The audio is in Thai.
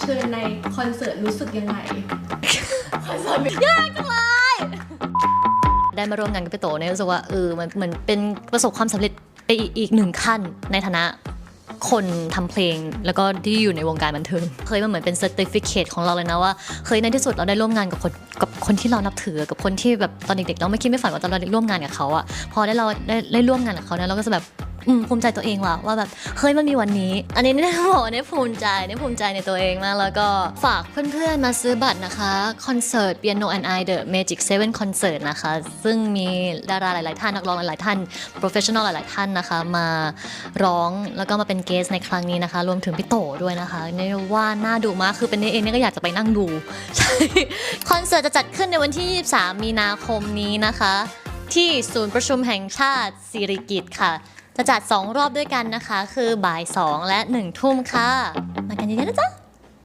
เชิญในคอนเสิร์ตรู้สึกยังไง คอนเสิร์ตได้มาร่วมงานกับพี่โตเนี่ยรู้สึกว่าเออมันเหมือนเป็นประสบความสำเร็จไปอีกอีกหนึ่งขั้นในฐานะคนทำเพลงแล้วก็ที่อยู่ในวงการบันเทิงเคยมันเหมือนเป็น c e r t i f i c a t e ของเราเลยนะว่าเคยในที่สุดเราได้ร่วมงานกับคนกับคนที่เรานับถือกับคนที่แบบตอนเด็กๆเราไม่คิดไม่ฝันว่าตอนเราได้ร่วมงานกับเขาอะพอได้เราได้ได้ร่วมงานกับเขาเนี่ยเราก็จะแบบอืม ภูมิใจตัวเองว่ะว่าแบบเฮ้ยมันมีวันนี้ อันนี้เนี่ยบอกเนี่ยภูมิใจเนี่ยภูมิใจในตัวเองมาก แล้วก็ฝากเพื่อนๆมาซื้อบัตรนะคะคอนเสิร์ต Piano and I The Magic Seven Concert นะคะ ซึ่งมีดาราหลาย ๆ ท่านนักร้องหลายๆท่าน professional หลาย ๆ ท่านนะคะ มาร้องแล้วก็มาเป็นเกสในครั้งนี้นะคะ รวมถึงพี่โตด้วยนะคะเนี่ยว่าน่าดูมากคือเป็นเนเองเนี่ยก็อยากจะไปนั่งดูคอนเสิร์ตจะจัดขึ้นในวันที่ 23 มีนาคมนี้นะคะ ที่ศูนย์ประชุมแห่งชาติสิริกิติ์ค่ะ จะจัด 2 รอบด้วยกันนะคะ คือบ่าย 2 และ 1 ทุ่มค่ะ มากันเยอะๆนะจ๊ะ